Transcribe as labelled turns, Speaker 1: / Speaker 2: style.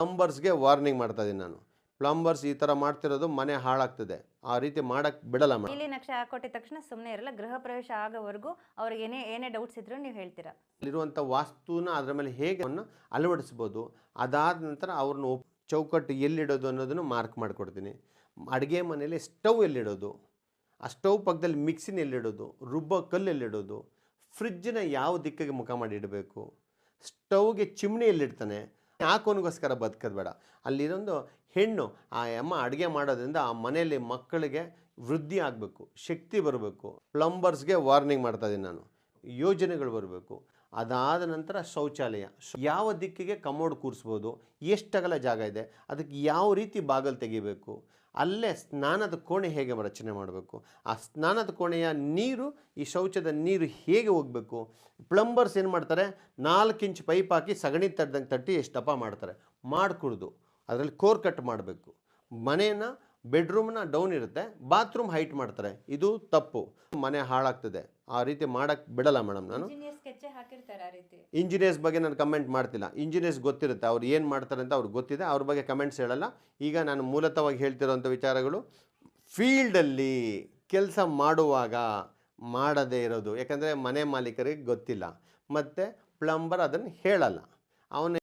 Speaker 1: ಪ್ಲಂಬರ್ಸ್ಗೆ warning ಮಾಡ್ತಾ ಇದ್ದೀನಿ ನಾನು. ಪ್ಲಂಬರ್ಸ್ ಈ ಥರ ಮಾಡ್ತಿರೋದು ಮನೆ ಹಾಳಾಗ್ತದೆ. ಆ ರೀತಿ ಮಾಡಕ್ಕೆ ಬಿಡಲ್ಲ ಮೇಡಮ್.
Speaker 2: ನೀಲಿ ನಕ್ಷೆ ಹಾಕೊಟ್ಟಿದ ತಕ್ಷಣ ಸುಮ್ಮನೆ ಇರಲ್ಲ ಗೃಹ ಪ್ರವೇಶ ಆಗೋವರೆಗೂ ಅವ್ರಿಗೆ ಏನೇ ಏನೇ ಡೌಟ್ಸ್ ಇದ್ರು ನೀವು ಹೇಳ್ತೀರಾ?
Speaker 1: ಅಲ್ಲಿರುವಂಥ ವಾಸ್ತುನ ಅದರ ಮೇಲೆ ಹೇಗೆ ಅವನ್ನ ಅಳವಡಿಸ್ಬೋದು ಅದಾದ ನಂತರ ಅವ್ರನ್ನ ಒಪ್- ಚೌಕಟ್ಟು ಎಲ್ಲಿಡೋದು ಅನ್ನೋದನ್ನು ಮಾರ್ಕ್ ಮಾಡಿಕೊಡ್ತೀನಿ. ಅಡುಗೆ ಮನೇಲಿ ಸ್ಟವ್ ಎಲ್ಲಿಡೋದು ಆ ಸ್ಟವ್ ಪಕ್ಕದಲ್ಲಿ ಮಿಕ್ಸಿನ ಎಲ್ಲಿಡೋದು ರುಬ್ಬೋ ಕಲ್ಲು ಎಲ್ಲಿಡೋದು ಫ್ರಿಜ್ಜನ್ನ ಯಾವ ದಿಕ್ಕಿಗೆ ಮುಖ ಮಾಡಿ ಇಡಬೇಕು ಸ್ಟವ್ಗೆ ಚಿಮ್ನಿ ಎಲ್ಲಿಡ್ತಾನೆ ಯಾಕೋನಿಗೋಸ್ಕರ ಬದುಕೋದು ಬೇಡ. ಅಲ್ಲಿರೊಂದು ಹೆಣ್ಣು, ಆ ಅಮ್ಮ ಅಡುಗೆ ಮಾಡೋದ್ರಿಂದ ಆ ಮನೆಯಲ್ಲಿ ಮಕ್ಕಳಿಗೆ ವೃದ್ಧಿ ಆಗಬೇಕು, ಶಕ್ತಿ ಬರಬೇಕು ಪ್ಲಂಬರ್ಸ್ಗೆ ವಾರ್ನಿಂಗ್ ಮಾಡ್ತಾ ಇದ್ದೀನಿ ನಾನು. ಯೋಜನೆಗಳು ಬರಬೇಕು. ಅದಾದ ನಂತರ ಶೌಚಾಲಯ. ಯಾವ ದಿಕ್ಕಿಗೆ ಕಮೋಡ್ ಕೂರಿಸ್ಬೋದು, ಎಷ್ಟಗಲ ಜಾಗ ಇದೆ, ಅದಕ್ಕೆ ಯಾವ ರೀತಿ ಬಾಗಲ್ ತೆಗಿಬೇಕು, ಅಲ್ಲೇ ಸ್ನಾನದ ಕೋಣೆ ಹೇಗೆ ರಚನೆ ಮಾಡಬೇಕು, ಆ ಸ್ನಾನದ ಕೋಣೆಯ ನೀರು, ಈ ಶೌಚದ ನೀರು ಹೇಗೆ ಹೋಗಬೇಕು, ಪ್ಲಂಬರ್ಸ್ ಏನು ಮಾಡ್ತಾರೆ, ನಾಲ್ಕು ಇಂಚ್ ಪೈಪ್ ಹಾಕಿ ಸಗಣಿ ತಡ್ದಂಗೆ ತಟ್ಟಿ ಎಷ್ಟು ದಪ್ಪ ಮಾಡ್ತಾರೆ, ಮಾಡಿಕೊಡ್ದು, ಅದರಲ್ಲಿ ಕೋರ್ ಕಟ್ ಮಾಡಬೇಕು. ಮನೇನ ಬೆಡ್ರೂಮ್ನ ಡೌನ್ ಇರುತ್ತೆ ಬಾತ್ರೂಮ್ ಹೈಟ್ ಮಾಡ್ತಾರೆ. ಇದು ತಪ್ಪು. ಮನೆ ಹಾಳಾಗ್ತದೆ. ಆ ರೀತಿ ಮಾಡಕ್ಕೆ ಬಿಡಲ್ಲ ಮೇಡಮ್ ನಾನು. ಇಂಜಿನಿಯರ್ಸ್ ಬಗ್ಗೆ ನಾನು ಕಮೆಂಟ್ ಮಾಡ್ತಿಲ್ಲ. ಇಂಜಿನಿಯರ್ಸ್ ಗೊತ್ತಿರುತ್ತೆ ಅವ್ರು ಏನು ಮಾಡ್ತಾರೆ ಅಂತ ಅವ್ರಿಗೆ ಗೊತ್ತಿದೆ. ಅವ್ರ ಬಗ್ಗೆ ಕಮೆಂಟ್ಸ್ ಹೇಳಲ್ಲ. ಈಗ ನಾನು ಮೂಲತವಾಗಿ ಹೇಳ್ತಿರೋಂಥ ವಿಚಾರಗಳು ಫೀಲ್ಡಲ್ಲಿ ಕೆಲಸ ಮಾಡುವಾಗ ಮಾಡದೇ ಇರೋದು. ಯಾಕಂದರೆ ಮನೆ ಮಾಲೀಕರಿಗೆ ಗೊತ್ತಿಲ್ಲ. ಮತ್ತು ಪ್ಲಂಬರ್ ಅದನ್ನು ಹೇಳಲ್ಲ. ಅವನ